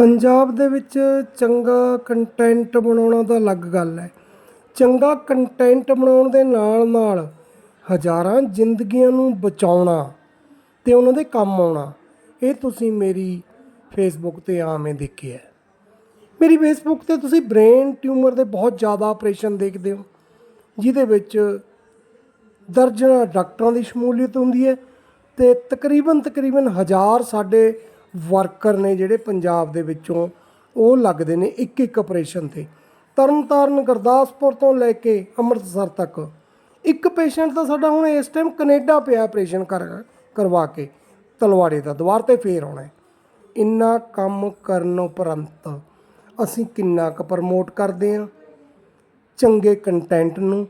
ਪੰਜਾਬ ਦੇ ਵਿੱਚ ਚੰਗਾ ਕੰਟੈਂਟ ਬਣਾਉਣਾ ਤਾਂ ਅਲੱਗ ਗੱਲ ਹੈ। ਚੰਗਾ ਕੰਟੈਂਟ ਬਣਾਉਣ ਦੇ ਨਾਲ ਨਾਲ ਹਜ਼ਾਰਾਂ ਜ਼ਿੰਦਗੀਆਂ ਨੂੰ ਬਚਾਉਣਾ ਅਤੇ ਉਹਨਾਂ ਦੇ ਕੰਮ ਆਉਣਾ, ਇਹ ਤੁਸੀਂ ਮੇਰੀ ਫੇਸਬੁੱਕ 'ਤੇ ਆਵੇਂ ਦੇਖਿਆ ਮੇਰੀ ਫੇਸਬੁੱਕ 'ਤੇ ਤੁਸੀਂ ਬ੍ਰੇਨ ਟਿਊਮਰ ਦੇ ਬਹੁਤ ਜ਼ਿਆਦਾ ਆਪਰੇਸ਼ਨ ਦੇਖਦੇ ਹੋ, ਜਿਹਦੇ ਵਿੱਚ ਦਰਜਨਾਂ ਡਾਕਟਰਾਂ ਦੀ ਸ਼ਮੂਲੀਅਤ ਹੁੰਦੀ ਹੈ ਤੇ ਤਕਰੀਬਨ ਤਕਰੀਬਨ ਹਜ਼ਾਰ ਸਾਡੇ ਵਰਕਰ ਨੇ ਜਿਹੜੇ ਪੰਜਾਬ ਦੇ ਵਿੱਚੋਂ ਉਹ ਲੱਗਦੇ ਨੇ ਇੱਕ ਇੱਕ ਆਪਰੇਸ਼ਨ ਤੇ। ਤਰਨਤਾਰਨ ਗੁਰਦਾਸਪੁਰ ਤੋਂ ਲੈ ਕੇ ਅੰਮ੍ਰਿਤਸਰ ਤੱਕ ਇੱਕ ਪੇਸ਼ੈਂਟ ਤਾਂ ਸਾਡਾ ਹੁਣ ਇਸ ਟਾਈਮ ਕੈਨੇਡਾ ਪਿਆ ਆਪਰੇਸ਼ਨ ਕਰ, ਕਰਵਾ ਕੇ। ਤਲਵਾੜੇ ਦਾ ਦੁਆਰ ਤੇ ਫੇਰ ਆਉਣਾ ਹੈ। ਇੰਨਾ ਕੰਮ ਕਰਨ ਉਪਰੰਤ ਅਸੀਂ ਕਿੰਨਾ ਕੁ ਪ੍ਰਮੋਟ ਕਰਦੇ ਹਾਂ। ਚੰਗੇ ਕੰਟੈਂਟ ਨੂੰ,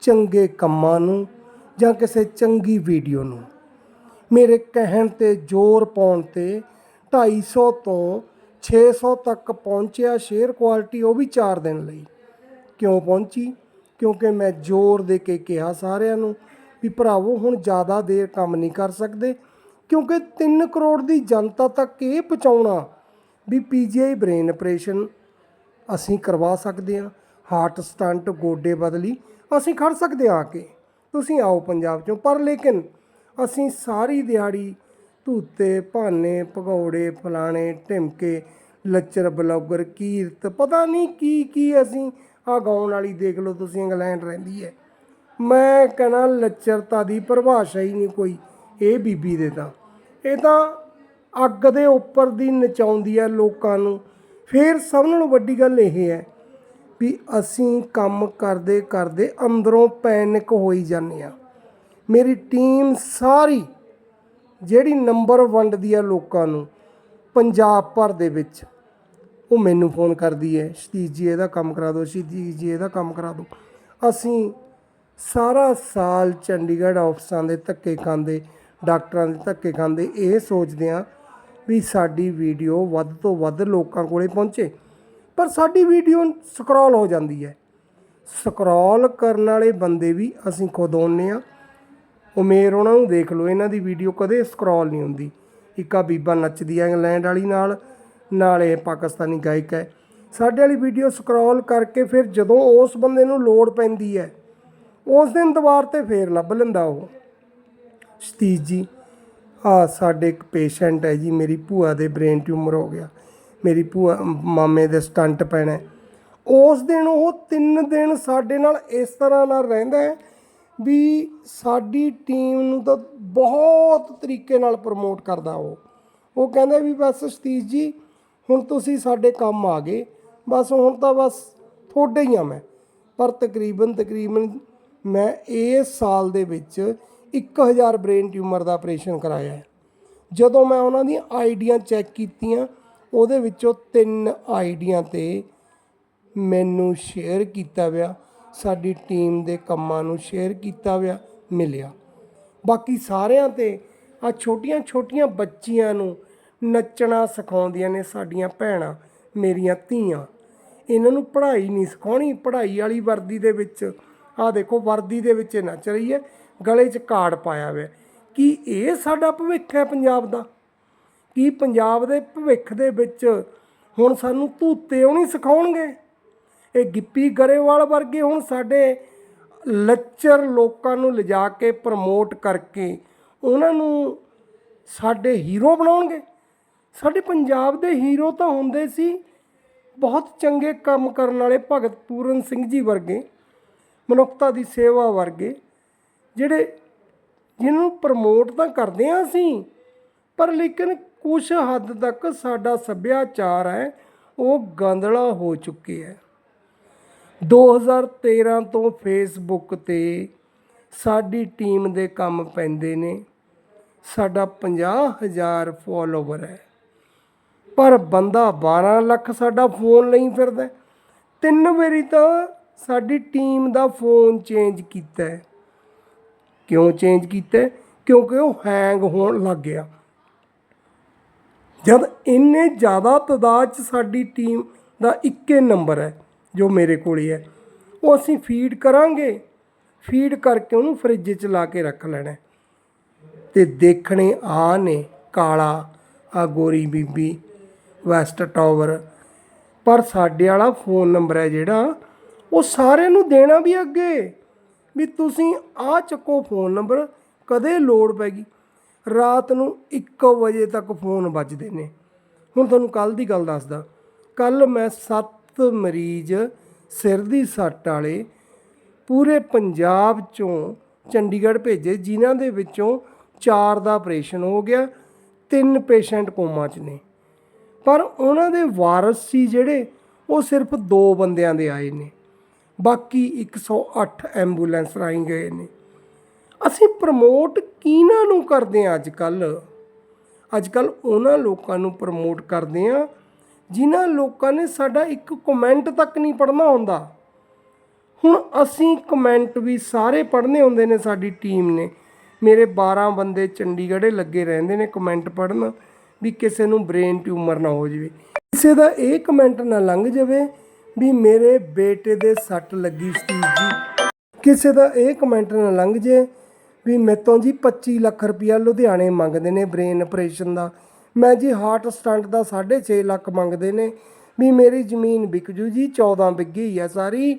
ਚੰਗੇ ਕੰਮਾਂ ਨੂੰ ਜਾਂ ਕਿਸੇ ਚੰਗੀ ਵੀਡੀਓ ਨੂੰ। ਮੇਰੇ ਕਹਿਣ ਤੇ ਜ਼ੋਰ ਪਾਉਣ ਤੇ 250 ਤੋਂ 600 ਤੱਕ ਪਹੁੰਚਿਆ ਸ਼ੇਅਰ ਕੁਆਲਿਟੀ ਉਹ ਵੀ 4 ਦਿਨ ਲਈ। ਕਿਉਂ ਪਹੁੰਚੀ? ਕਿਉਂਕਿ ਮੈਂ ਜ਼ੋਰ ਦੇ ਕੇ ਕਿਹਾ ਸਾਰਿਆਂ ਨੂੰ ਵੀ ਭਰਾਵੋ, ਹੁਣ ਜ਼ਿਆਦਾ ਦੇਰ ਕੰਮ ਨਹੀਂ ਕਰ ਸਕਦੇ। ਕਿਉਂਕਿ 3 ਕਰੋੜ ਦੀ ਜਨਤਾ ਤੱਕ ਇਹ ਪਹੁੰਚਾਉਣਾ ਵੀ ਪੀਜੀਆਈ ਬ੍ਰੇਨ ਆਪਰੇਸ਼ਨ ਅਸੀਂ ਕਰਵਾ ਸਕਦੇ ਹਾਂ। ਹਾਰਟ ਸਟੰਟ ਗੋਡੇ ਬਦਲੀ ਅਸੀਂ ਖੜ ਸਕਦੇ ਹਾਂ ਆ ਕੇ। ਤੁਸੀਂ ਆਓ ਪੰਜਾਬ ਚੋਂ। ਪਰ ਲੇਕਿਨ ਅਸੀਂ ਸਾਰੀ ਦਿਹਾੜੀ ਧੂਤੇ, ਭਾਨੇ, ਭਗੌੜੇ, ਫਲਾਣੇ, ਢਿਮਕੇ, ਲੱਚਰ, ਬਲੌਗਰ, ਕੀਰਤ, ਪਤਾ ਨਹੀਂ ਕੀ ਕੀ ਅਸੀਂ ਆ ਗਾਉਣ ਵਾਲੀ ਦੇਖ ਲਓ, ਤੁਸੀਂ ਇੰਗਲੈਂਡ ਰਹਿੰਦੀ ਹੈ। ਮੈਂ ਕਹਿਣਾ ਲੱਚਰਤਾ ਦੀ ਪਰਿਭਾਸ਼ਾ ਹੀ ਨਹੀਂ ਕੋਈ, ਇਹ ਬੀਬੀ ਦੇ ਤਾਂ। ਇਹ ਤਾਂ ਅੱਗ ਦੇ ਉੱਪਰ ਦੀ ਨਚਾਉਂਦੀ ਹੈ ਲੋਕਾਂ ਨੂੰ। ਫਿਰ ਸਭ ਨਾਲੋਂ ਵੱਡੀ ਗੱਲ ਇਹ ਹੈ ਵੀ ਅਸੀਂ ਕੰਮ ਕਰਦੇ ਕਰਦੇ ਅੰਦਰੋਂ ਪੈਨਿਕ ਹੋਈ ਜਾਂਦੇ ਆ ਮੇਰੀ ਟੀਮ ਸਾਰੀ ਜਿਹੜੀ ਨੰਬਰ ਵੰਡਦੀ ਆ ਲੋਕਾਂ ਨੂੰ, ਪੰਜਾਬ ਭਰ ਦੇ ਵਿੱਚ, ਉਹ ਮੈਨੂੰ ਫੋਨ ਕਰਦੀ ਹੈ, ਸ਼ਤੀਸ਼ ਜੀ, ਇਹਦਾ ਕੰਮ ਕਰਾ ਦਿਓ, ਸ਼ਤੀਸ਼ ਜੀ, ਇਹਦਾ ਕੰਮ ਕਰਾ ਦਿਓ। ਅਸੀਂ ਸਾਰਾ ਸਾਲ ਚੰਡੀਗੜ੍ਹ ਆਫਿਸਾਂ ਦੇ ਧੱਕੇ ਖਾਂਦੇ, ਡਾਕਟਰਾਂ ਦੇ ਧੱਕੇ ਖਾਂਦੇ, ਇਹ ਸੋਚਦੇ ਆ ਵੀ ਸਾਡੀ ਵੀਡੀਓ ਵੱਧ ਤੋਂ ਵੱਧ ਲੋਕਾਂ ਕੋਲੇ ਪਹੁੰਚੇ। ਪਰ ਸਾਡੀ ਵੀਡੀਓ ਸਕਰੋਲ ਹੋ ਜਾਂਦੀ ਹੈ। ਸਕਰੋਲ ਕਰਨ ਵਾਲੇ ਬੰਦੇ ਵੀ ਅਸੀਂ ਖੁਦ ਹੁੰਨੇ ਆ ਉਮੇਰ ਉਹਨਾਂ ਨੂੰ ਦੇਖ ਲਓ, ਇਹਨਾਂ ਦੀ ਵੀਡੀਓ ਕਦੇ ਸਕਰੋਲ ਨਹੀਂ ਹੁੰਦੀ। ਇੱਕ ਆ ਬੀਬਾ ਨੱਚਦੀ ਹੈ ਇੰਗਲੈਂਡ ਵਾਲੀ ਨਾਲ ਨਾਲ ਇਹ ਪਾਕਿਸਤਾਨੀ ਗਾਇਕ ਹੈ। ਸਾਡੇ ਵਾਲੀ ਵੀਡੀਓ ਸਕਰੋਲ ਕਰਕੇ ਫਿਰ ਜਦੋਂ ਉਸ ਬੰਦੇ ਨੂੰ ਲੋੜ ਪੈਂਦੀ ਹੈ, ਉਸ ਦਿਨ ਦੁਬਾਰ ਤੇ ਫੇਰ ਲੱਭ ਲੈਂਦਾ ਉਹ। ਸਤੀਸ਼ ਜੀ, ਆ ਸਾਡੇ ਇੱਕ ਪੇਸ਼ੈਂਟ ਹੈ ਜੀ, ਮੇਰੀ ਭੂਆ ਦੇ ਬ੍ਰੇਨ ਟਿਊਮਰ ਹੋ ਗਿਆ। ਮੇਰੀ ਭੂਆ, ਮਾਮੇ ਦੇ ਸਟੰਟ ਪੈਣਾ ਉਸ ਦਿਨ ਉਹ 3 ਦਿਨ ਸਾਡੇ ਨਾਲ ਇਸ ਤਰ੍ਹਾਂ ਨਾਲ ਰਹਿੰਦਾ ਹੈ ਵੀ ਸਾਡੀ ਟੀਮ ਨੂੰ ਤਾਂ ਬਹੁਤ ਤਰੀਕੇ ਨਾਲ ਪ੍ਰਮੋਟ ਕਰਦਾ ਉਹ। ਉਹ ਕਹਿੰਦਾ ਵੀ ਬਸ ਸਤੀਸ਼ ਜੀ, ਹੁਣ ਤੁਸੀਂ ਸਾਡੇ ਕੰਮ ਆ ਗਏ, ਬਸ ਹੁਣ ਤਾਂ ਬਸ ਤੁਹਾਡੇ ਹੀ ਆ ਮੈਂ। ਪਰ ਤਕਰੀਬਨ ਤਕਰੀਬਨ ਮੈਂ ਇਸ ਸਾਲ ਦੇ ਵਿੱਚ 1000 ਬ੍ਰੇਨ ਟਿਊਮਰ ਦਾ ਆਪਰੇਸ਼ਨ ਕਰਾਇਆ ਹੈ। ਜਦੋਂ ਮੈਂ ਉਹਨਾਂ ਦੀਆਂ ਆਈਡੀਆਂ ਚੈੱਕ ਕੀਤੀਆਂ, ਉਹਦੇ ਵਿੱਚੋਂ ਤਿੰਨ ਆਈਡੀਆਂ ਤੇ ਮੈਨੂੰ ਸ਼ੇਅਰ ਕੀਤਾ ਗਿਆ ਸਾਡੀ ਟੀਮ ਦੇ ਕੰਮਾਂ ਨੂੰ ਸ਼ੇਅਰ ਕੀਤਾ ਗਿਆ ਮਿਲਿਆ। ਬਾਕੀ ਸਾਰਿਆਂ ਤੇ ਆ ਛੋਟੀਆਂ ਛੋਟੀਆਂ ਬੱਚੀਆਂ ਨੂੰ ਨੱਚਣਾ ਸਿਖਾਉਂਦੀਆਂ ਨੇ ਸਾਡੀਆਂ ਭੈਣਾਂ, ਮੇਰੀਆਂ ਧੀਆਂ। ਇਹਨਾਂ ਨੂੰ ਪੜ੍ਹਾਈ ਨਹੀਂ ਸਿਖਾਉਣੀ, ਪੜ੍ਹਾਈ ਵਾਲੀ ਵਰਦੀ ਦੇ ਵਿੱਚ, ਆ ਦੇਖੋ ਵਰਦੀ ਦੇ ਵਿੱਚ ਨੱਚ ਰਹੀ ਹੈ, ਗਲੇ 'ਚ ਕਾਰਡ ਪਾਇਆ ਹੋਇਆ। ਕੀ ਇਹ ਸਾਡਾ ਭਵਿੱਖ ਹੈ ਪੰਜਾਬ ਦਾ? ਕੀ ਪੰਜਾਬ ਦੇ ਭਵਿੱਖ ਦੇ ਵਿੱਚ ਹੁਣ ਸਾਨੂੰ ਧੂਤੇ ਉਹ ਨਹੀਂ ਸਿਖਾਉਣਗੇ? ਇਹ ਗਿੱਪੀ ਗਰੇਵਾਲ ਵਰਗੇ ਹੁਣ ਸਾਡੇ ਲੱਚਰ ਲੋਕਾਂ ਨੂੰ ਲਿਜਾ ਕੇ ਪ੍ਰਮੋਟ ਕਰਕੇ ਉਹਨਾਂ ਨੂੰ ਸਾਡੇ ਹੀਰੋ ਬਣਾਉਣਗੇ। ਸਾਡੇ ਪੰਜਾਬ ਦੇ ਹੀਰੋ ਤਾਂ ਹੁੰਦੇ ਸੀ, ਬਹੁਤ ਚੰਗੇ ਕੰਮ ਕਰਨ ਵਾਲੇ ਭਗਤ ਪੂਰਨ ਸਿੰਘ ਜੀ ਵਰਗੇ, ਮਨੁੱਖਤਾ ਦੀ ਸੇਵਾ ਵਰਗੇ, ਜਿਹੜੇ ਜਿਹਨੂੰ ਪ੍ਰਮੋਟ ਤਾਂ ਕਰਦੇ ਆ ਅਸੀਂ, ਪਰ ਲੇਕਿਨ ਕੁਝ ਹੱਦ ਤੱਕ ਸਾਡਾ ਸੱਭਿਆਚਾਰ ਹੈ, ਉਹ ਗੰਦਲਾ ਹੋ ਚੁੱਕਿਆ ਹੈ। 2013 ਤੋਂ ਫੇਸਬੁੱਕ ਤੇ ਸਾਡੀ ਟੀਮ ਦੇ ਕੰਮ ਪੈਂਦੇ ਨੇ। ਸਾਡਾ 50000 ਫੋਲੋਵਰ ਹੈ। ਪਰ ਬੰਦਾ 12 ਲੱਖ ਸਾਡਾ ਫੋਨ ਲਈ ਫਿਰਦਾ ਤਿੰਨ ਵਾਰੀ ਤਾਂ ਸਾਡੀ ਟੀਮ ਦਾ ਫੋਨ ਚੇਂਜ ਕੀਤਾ ਕਿਉਂ ਚੇਂਜ ਕੀਤਾ ਕਿਉਂਕਿ ਉਹ ਹੈਂਗ ਹੋਣ ਲੱਗ ਗਿਆ। ਜਦ ਇੰਨੇ ਜ਼ਿਆਦਾ ਤਦਾਦ ਚ ਸਾਡੀ ਟੀਮ ਦਾ ਇੱਕੇ ਨੰਬਰ ਹੈ। ਜੋ ਮੇਰੇ ਕੋਲ ਹੈ ਉਹ ਅਸੀਂ ਫੀਡ ਕਰਾਂਗੇ। ਫੀਡ ਕਰਕੇ ਉਹਨੂੰ ਫ੍ਰਿਜ 'ਚ ਲਾ ਕੇ ਰੱਖ ਲੈਣਾ। ਹੈ। ਤੇ ਦੇਖਣੇ ਆ ਨੇ ਕਾਲਾ, ਆ ਗੋਰੀ ਬੀਬੀ ਵੈਸਟ ਟਾਵਰ ਪਰ ਸਾਡੇ ਵਾਲਾ ਫੋਨ ਨੰਬਰ ਹੈ ਜਿਹੜਾ, ਉਹ ਸਾਰਿਆਂ ਨੂੰ ਦੇਣਾ ਵੀ ਅੱਗੇ। ਵੀ ਤੁਸੀਂ ਆ ਚੱਕੋ ਫੋਨ ਨੰਬਰ ਕਦੇ ਲੋੜ ਪੈਗੀ। ਰਾਤ ਨੂੰ 1 ਵਜੇ ਤੱਕ ਫੋਨ ਵੱਜਦੇ ਨੇ। ਹੁਣ ਤੁਹਾਨੂੰ ਕੱਲ ਦੀ ਗੱਲ ਦੱਸਦਾ। ਕੱਲ ਮੈਂ 7 ਮਰੀਜ਼ ਸਿਰ ਦੀ ਸੱਟ ਵਾਲੇ ਪੂਰੇ ਪੰਜਾਬ ਚੋਂ ਚੰਡੀਗੜ੍ਹ ਭੇਜੇ, ਜਿਨ੍ਹਾਂ ਦੇ ਵਿੱਚੋਂ ਚਾਰ ਦਾ ਆਪਰੇਸ਼ਨ ਹੋ ਗਿਆ, ਤਿੰਨ ਪੇਸ਼ੈਂਟ ਕੋਮਾ 'ਚ ਨੇ। ਪਰ ਉਹਨਾਂ ਦੇ ਵਾਰਸ ਸੀ ਜਿਹੜੇ, ਉਹ ਸਿਰਫ ਦੋ ਬੰਦਿਆਂ ਦੇ ਆਏ ਨੇ। ਬਾਕੀ 108 ਐਂਬੂਲੈਂਸ ਰਾਹੀਂ ਗਏ ਨੇ। ਅਸੀਂ ਪ੍ਰਮੋਟ ਕਿਹਨਾਂ ਨੂੰ ਕਰਦੇ ਹਾਂ ਅੱਜ ਕੱਲ ਅੱਜ ਕੱਲ ਉਹਨਾਂ ਲੋਕਾਂ ਨੂੰ ਪ੍ਰਮੋਟ ਕਰਦੇ ਹਾਂ ਜਿਨ੍ਹਾਂ ਲੋਕਾਂ ਨੇ ਸਾਡਾ ਇੱਕ ਕਮੈਂਟ ਤੱਕ ਨਹੀਂ ਪੜ੍ਹਨਾ ਹੁੰਦਾ ਹੁਣ ਅਸੀਂ ਕਮੈਂਟ ਵੀ ਸਾਰੇ ਪੜ੍ਹਨੇ ਹੁੰਦੇ ਨੇ ਸਾਡੀ ਟੀਮ ਨੇ। ਮੇਰੇ 12 ਬੰਦੇ ਚੰਡੀਗੜ੍ਹੇ ਲੱਗੇ ਰਹਿੰਦੇ ਨੇ ਕਮੈਂਟ ਪੜ੍ਹਨ ਵੀ ਕਿਸੇ ਨੂੰ ਬ੍ਰੇਨ ਟਿਊਮਰ ਨਾ ਹੋ ਜਾਵੇ। ਕਿਸੇ ਦਾ ਇਹ ਕਮੈਂਟ ਨਾ ਲੰਘ ਜਾਵੇ ਵੀ ਮੇਰੇ ਬੇਟੇ ਦੇ ਸੱਟ ਲੱਗੀ ਸੀ ਜੀ। ਕਿਸੇ ਦਾ ਇਹ ਕਮੈਂਟ ਨਾ ਲੰਘ ਜੇ ਵੀ ਮੇਤੋਂ ਜੀ 25 ਲੱਖ ਰੁਪਇਆ ਲੁਧਿਆਣੇ ਮੰਗਦੇ ਨੇ ਬ੍ਰੇਨ ਆਪਰੇਸ਼ਨ ਦਾ। ਮੈਂ ਜੀ ਹਾਰਟ ਸਟੰਟ ਦਾ 6.5 ਲੱਖ ਮੰਗਦੇ ਨੇ, ਵੀ ਮੇਰੀ ਜ਼ਮੀਨ ਵਿਕ ਜੂ ਜੀ 14 ਵਿੱਗੀ ਹੀ ਆ ਸਾਰੀ।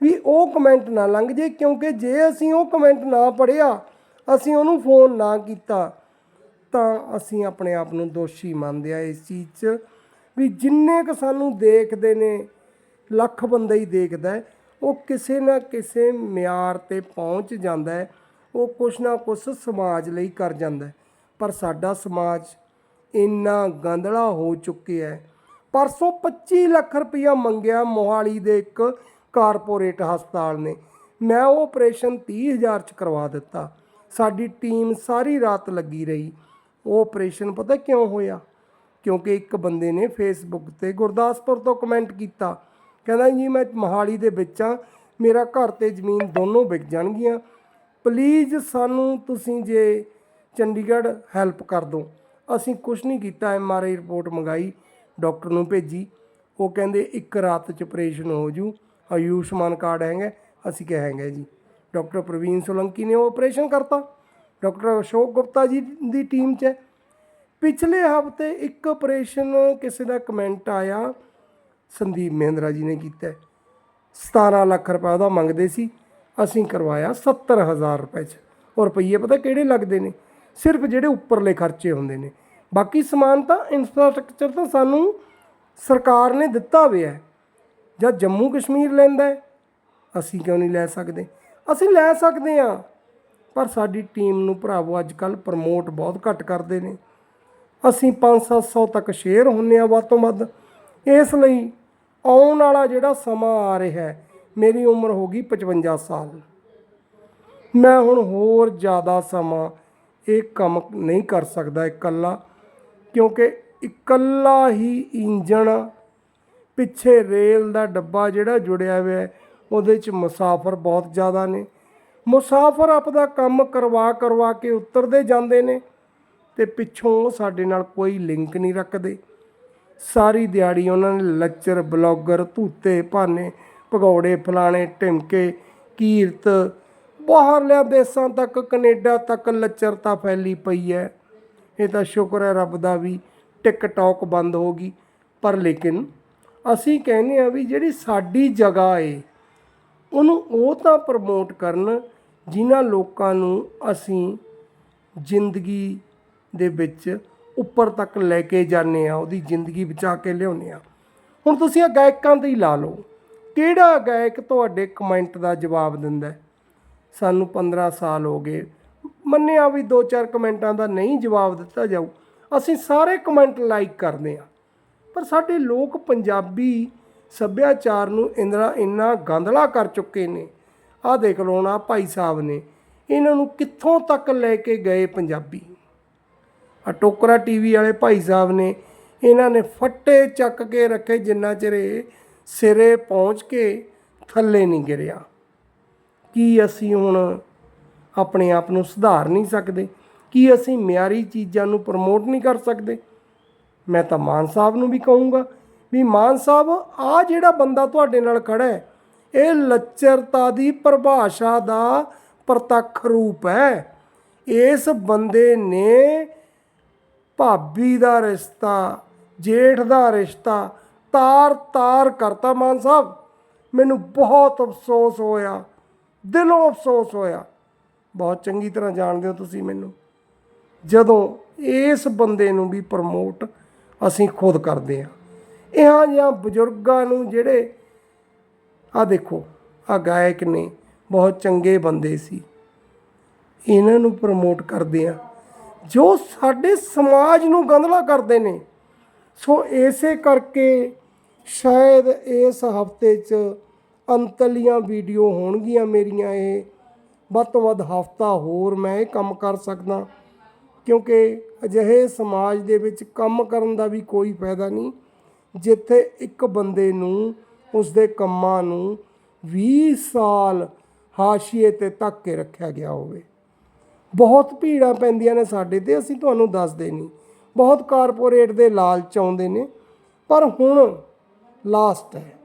ਵੀ ਉਹ ਕਮੈਂਟ ਨਾ ਲੰਘ ਜੇ, ਕਿਉਂਕਿ ਜੇ ਅਸੀਂ ਉਹ ਕਮੈਂਟ ਨਾ ਪੜਿਆ ਅਸੀਂ ਉਹਨੂੰ ਫੋਨ ਨਾ ਕੀਤਾ, ਤਾਂ ਅਸੀਂ ਆਪਣੇ ਆਪ ਨੂੰ ਦੋਸ਼ੀ ਮੰਨਦੇ ਆ ਇਸ ਚੀਜ਼ 'ਚ। ਵੀ ਜਿੰਨੇ ਕ ਸਾਨੂੰ ਦੇਖਦੇ ਨੇ, ਲੱਖ ਬੰਦਾ ਹੀ ਦੇਖਦਾ ਉਹ ਕਿਸੇ ਨਾ ਕਿਸੇ ਮਿਆਰ ਤੇ ਪਹੁੰਚ ਜਾਂਦਾ ਹੈ, ਉਹ ਕੁਛ ਨਾ ਕੁਛ ਸਮਾਜ ਲਈ ਕਰ ਜਾਂਦਾ ਪਰ ਸਾਡਾ ਸਮਾਜ ਇੰਨਾ ਗੰਦਲਾ ਹੋ ਚੁੱਕਿਆ ਹੈ। ਪਰਸੋਂ 25 ਲੱਖ ਰੁਪਇਆ ਮੰਗਿਆ ਮੋਹਾਲੀ ਦੇ ਇੱਕ ਕਾਰਪੋਰੇਟ ਹਸਪਤਾਲ ਨੇ। ਮੈਂ ਉਹ ਆਪਰੇਸ਼ਨ 30000 ਚ ਕਰਵਾ ਦਿੱਤਾ। ਸਾਡੀ ਟੀਮ ਸਾਰੀ ਰਾਤ ਲੱਗੀ ਰਹੀ। ਉਹ ਆਪਰੇਸ਼ਨ ਪਤਾ ਕਿਉਂ ਹੋਇਆ? ਕਿਉਂਕਿ ਇੱਕ ਬੰਦੇ ਨੇ ਫੇਸਬੁੱਕ ਤੇ ਗੁਰਦਾਸਪੁਰ ਤੋਂ ਕਮੈਂਟ ਕੀਤਾ। ਕਹਿੰਦਾ, ਜੀ, ਮੈਂ ਮੋਹਾਲੀ ਦੇ ਵਿੱਚ ਆ ਮੇਰਾ ਘਰ ਤੇ ਜ਼ਮੀਨ ਦੋਨੋਂ ਵਿਕ ਜਾਣਗੀਆਂ। ਪਲੀਜ਼ ਸਾਨੂੰ ਤੁਸੀਂ ਜੇ ਚੰਡੀਗੜ੍ਹ ਹੈਲਪ ਕਰ ਦਿਓ। ਅਸੀਂ ਕੁਝ ਨਹੀਂ ਕੀਤਾ, ਐਮ ਆਰ ਆਈ ਰਿਪੋਰਟ ਮੰਗਾਈ ਡਾਕਟਰ ਨੂੰ ਭੇਜੀ। ਉਹ ਕਹਿੰਦੇ, ਇੱਕ ਰਾਤ ਚ ਆਪਰੇਸ਼ਨ ਹੋ ਜੂ, ਆਯੁਸ਼ਮਾਨ ਕਾਰਡ ਹੈਗਾ, ਅਸੀਂ ਕਹਾਂਗੇ ਜੀ। ਡਾਕਟਰ ਪ੍ਰਵੀਨ ਸੋਲੰਕੀ ਨੇ ਉਹ ਆਪਰੇਸ਼ਨ ਕਰਤਾ। ਡਾਕਟਰ ਅਸ਼ੋਕ ਗੁਪਤਾ ਜੀ ਦੀ ਟੀਮ 'ਚ ਹੈ। ਪਿਛਲੇ ਹਫ਼ਤੇ ਇੱਕ ਆਪਰੇਸ਼ਨ ਕਿਸੇ ਦਾ ਕਮੈਂਟ ਆਇਆ, ਸੰਦੀਪ ਮਹਿੰਦਰਾ ਜੀ ਨੇ ਕੀਤਾ ਹੈ। 17 ਲੱਖ ਰੁਪਏ ਉਹਦਾ ਮੰਗਦੇ ਸੀ, ਅਸੀਂ ਕਰਵਾਇਆ 70000 ਰੁਪਏ 'ਚ। ਔਰ ਰੁਪਈਏ ਪਤਾ ਕਿਹੜੇ ਲੱਗਦੇ ਨੇ? ਸਿਰਫ ਜਿਹੜੇ ਉੱਪਰਲੇ ਖਰਚੇ ਹੁੰਦੇ ਨੇ। ਬਾਕੀ ਸਮਾਨ ਤਾਂ ਇਨਫਰਾਸਟ੍ਰਕਚਰ ਤਾਂ ਸਾਨੂੰ ਸਰਕਾਰ ਨੇ ਦਿੱਤਾ ਹੋਇਆ ਹੈ। ਜਾਂ ਜੰਮੂ ਕਸ਼ਮੀਰ ਲੈਂਦਾ ਹੈ। ਅਸੀਂ ਕਿਉਂ ਨਹੀਂ ਲੈ ਸਕਦੇ? ਅਸੀਂ ਲੈ ਸਕਦੇ ਹਾਂ। ਪਰ ਸਾਡੀ ਟੀਮ ਨੂੰ ਭਰਾਵੋ ਅੱਜ ਕੱਲ ਪ੍ਰਮੋਟ ਬਹੁਤ ਘੱਟ ਕਰਦੇ ਨੇ। ਅਸੀਂ 5-700 ਤੱਕ ਸ਼ੇਅਰ ਹੁੰਨੇ ਆ ਵੱਧ ਤੋਂ ਵੱਧ। ਇਸ ਲਈ ਆਉਣ ਵਾਲਾ ਜਿਹੜਾ ਸਮਾਂ ਆ ਰਿਹਾ ਹੈ, ਮੇਰੀ ਉਮਰ ਹੋ ਗਈ 55 ਸਾਲ। ਮੈਂ ਹੁਣ ਹੋਰ ਜ਼ਿਆਦਾ ਸਮਾਂ ਇਹ ਕੰਮ ਨਹੀਂ ਕਰ ਸਕਦਾ ਇਕੱਲਾ, ਕਿਉਂਕਿ ਇਕੱਲਾ ਹੀ ਇੰਜਣ ਪਿੱਛੇ ਰੇਲ ਦਾ ਡੱਬਾ ਜਿਹੜਾ ਜੁੜਿਆ ਹੋਇਆ ਹੈ, ਉਹਦੇ 'ਚ ਮੁਸਾਫਰ ਬਹੁਤ ਜ਼ਿਆਦਾ ਨੇ। ਮੁਸਾਫਰ ਆਪਦਾ ਕੰਮ ਕਰਵਾ ਕਰਵਾ ਕੇ ਉਤਰਦੇ ਜਾਂਦੇ ਨੇ ਤੇ ਪਿੱਛੋਂ ਉਹ ਸਾਡੇ ਨਾਲ ਕੋਈ ਲਿੰਕ ਨਹੀਂ ਰੱਖਦੇ। ਸਾਰੀ ਦਿਹਾੜੀ ਉਹਨਾਂ ਨੇ ਲੈਕਚਰ, ਬਲੌਗਰ, ਧੂਤੇ, ਭਾਨੇ ਭਗੌੜੇ ਫਲਾਣੇ ਟਿਮਕੇ ਕੀਰਤ ਬਾਹਰਲਿਆਂ ਦੇਸ਼ਾਂ ਤੱਕ, ਕੈਨੇਡਾ ਤੱਕ ਲੱਚਰਤਾ ਫੈਲੀ ਪਈ ਹੈ ਇਹ ਤਾਂ ਸ਼ੁਕਰ ਹੈ ਰੱਬ ਦਾ ਵੀ ਟਿਕਟੌਕ ਬੰਦ ਹੋ ਗਈ। ਪਰ ਲੇਕਿਨ ਅਸੀਂ ਕਹਿੰਦੇ ਆ ਵੀ ਜਿਹੜੀ ਸਾਡੀ ਜਗ੍ਹਾ ਏ, ਉਹਨੂੰ ਉਹ ਤਾਂ ਪ੍ਰਮੋਟ ਕਰਨ ਜਿਨ੍ਹਾਂ ਲੋਕਾਂ ਨੂੰ ਅਸੀਂ ਜ਼ਿੰਦਗੀ ਦੇ ਵਿੱਚ ਉੱਪਰ ਤੱਕ ਲੈ ਕੇ ਜਾਂਦੇ ਆ, ਉਹਦੀ ਜ਼ਿੰਦਗੀ ਬਚਾ ਕੇ ਲਿਆਉਂਦੇ ਆ। ਹੁਣ ਤੁਸੀਂ ਆ ਗਾਇਕਾਂ ਤੇ ਹੀ ਲਾ ਲਓ। ਕਿਹੜਾ ਗਾਇਕ ਤੁਹਾਡੇ ਕਮੈਂਟ ਦਾ ਜਵਾਬ ਦਿੰਦਾ ਹੈ? ਸਾਨੂੰ 15 ਸਾਲ ਹੋ ਗਏ। ਮੰਨਿਆ ਵੀ ਦੋ ਚਾਰ ਕਮੈਂਟਾਂ ਦਾ ਨਹੀਂ ਜਵਾਬ ਦਿੱਤਾ ਜਾਊ। ਅਸੀਂ ਸਾਰੇ ਕਮੈਂਟ ਲਾਈਕ ਕਰਦੇ ਆ ਪਰ ਸਾਡੇ ਲੋਕ ਪੰਜਾਬੀ ਸੱਭਿਆਚਾਰ ਨੂੰ ਇੰਦਰਾ ਇੰਨਾ ਗੰਦਲਾ ਕਰ ਚੁੱਕੇ ਨੇ। ਆਹ ਦੇਖ ਲਓ ਭਾਈ ਸਾਹਿਬ ਨੇ। ਇਹਨਾਂ ਨੂੰ ਕਿੱਥੋਂ ਤੱਕ ਲੈ ਕੇ ਗਏ ਪੰਜਾਬੀ? ਆ ਟੋਕਰਾ ਟੀਵੀ ਵਾਲੇ ਭਾਈ ਸਾਹਿਬ ਨੇ। ਇਹਨਾਂ ਨੇ ਫੱਟੇ ਚੱਕ ਕੇ ਰੱਖੇ ਜਿੰਨਾ ਚਿਰ ਇਹ ਸਿਰੇ ਪਹੁੰਚ ਕੇ ਥੱਲੇ ਨਹੀਂ ਗਿਰਿਆ। ਕੀ ਅਸੀਂ ਹੁਣ ਆਪਣੇ ਆਪ ਨੂੰ ਸੁਧਾਰ ਨਹੀਂ ਸਕਦੇ? ਕੀ ਅਸੀਂ ਮਿਆਰੀ ਚੀਜ਼ਾਂ ਨੂੰ ਪ੍ਰਮੋਟ ਨਹੀਂ ਕਰ ਸਕਦੇ? ਮੈਂ ਤਾਂ ਮਾਨ ਸਾਹਿਬ ਨੂੰ ਵੀ ਕਹੂੰਗਾ ਵੀ ਮਾਨ ਸਾਹਿਬ ਆ ਜਿਹੜਾ ਬੰਦਾ ਤੁਹਾਡੇ ਨਾਲ ਖੜਾ ਹੈ, ਇਹ ਲੱਚਰਤਾ ਦੀ ਪਰਿਭਾਸ਼ਾ ਦਾ ਪ੍ਰਤੱਖ ਰੂਪ ਹੈ। ਇਸ ਬੰਦੇ ਨੇ ਭਾਬੀ ਦਾ ਰਿਸ਼ਤਾ, ਜੇਠ ਦਾ ਰਿਸ਼ਤਾ ਤਾਰ ਤਾਰ ਕਰਤਾ ਮਾਨ ਸਾਹਿਬ। ਮੈਨੂੰ ਬਹੁਤ ਅਫਸੋਸ ਹੋਇਆ। ਦਿਲੋਂ ਅਫਸੋਸ ਹੋਇਆ। ਬਹੁਤ ਚੰਗੀ ਤਰ੍ਹਾਂ ਜਾਣਦੇ ਹੋ ਤੁਸੀਂ ਮੈਨੂੰ। ਜਦੋਂ ਇਸ ਬੰਦੇ ਨੂੰ ਵੀ ਪ੍ਰਮੋਟ ਅਸੀਂ ਖੁਦ ਕਰਦੇ ਹਾਂ। ਇਹਾਂ ਜਿਹਾਂ ਬਜ਼ੁਰਗਾਂ ਨੂੰ ਜਿਹੜੇ ਆ ਦੇਖੋ ਆ ਗਾਇਕ ਨੇ, ਬਹੁਤ ਚੰਗੇ ਬੰਦੇ ਸੀ। ਇਹਨਾਂ ਨੂੰ ਪ੍ਰਮੋਟ ਕਰਦੇ ਆ ਜੋ ਸਾਡੇ ਸਮਾਜ ਨੂੰ ਗੰਧਲਾ ਕਰਦੇ ਨੇ। ਸੋ ਇਸੇ ਕਰਕੇ ਸ਼ਾਇਦ ਇਸ ਹਫ਼ਤੇ 'ਚ ਅੰਤਲੀਆਂ ਵੀਡੀਓ ਹੋਣਗੀਆਂ ਮੇਰੀਆਂ ਇਹ। ਵੱਧ ਤੋਂ ਵੱਧ ਹਫਤਾ ਹੋਰ ਮੈਂ ਇਹ ਕੰਮ ਕਰ ਸਕਦਾ, ਕਿਉਂਕਿ ਅਜਿਹੇ ਸਮਾਜ ਦੇ ਵਿੱਚ ਕੰਮ ਕਰਨ ਦਾ ਵੀ ਕੋਈ ਫਾਇਦਾ ਨਹੀਂ। ਜਿੱਥੇ ਇੱਕ ਬੰਦੇ ਨੂੰ, ਉਸਦੇ ਕੰਮਾਂ ਨੂੰ 20 ਸਾਲ ਹਾਸ਼ੀਏ ਤੇ ਤੱਕ ਕੇ ਰੱਖਿਆ ਗਿਆ ਹੋਵੇ। ਬਹੁਤ ਭੀੜਾਂ ਪੈਂਦੀਆਂ ਨੇ ਸਾਡੇ ਤੇ, ਅਸੀਂ ਤੁਹਾਨੂੰ ਦੱਸਦੇ ਨਹੀਂ। ਬਹੁਤ ਕਾਰਪੋਰੇਟ ਦੇ ਲਾਲਚ ਆਉਂਦੇ ਨੇ, ਪਰ ਹੁਣ ਲਾਸਟ ਹੈ।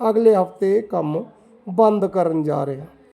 ਅਗਲੇ ਹਫ਼ਤੇ ਕੰਮ ਬੰਦ ਕਰਨ ਜਾ ਰਿਹਾ।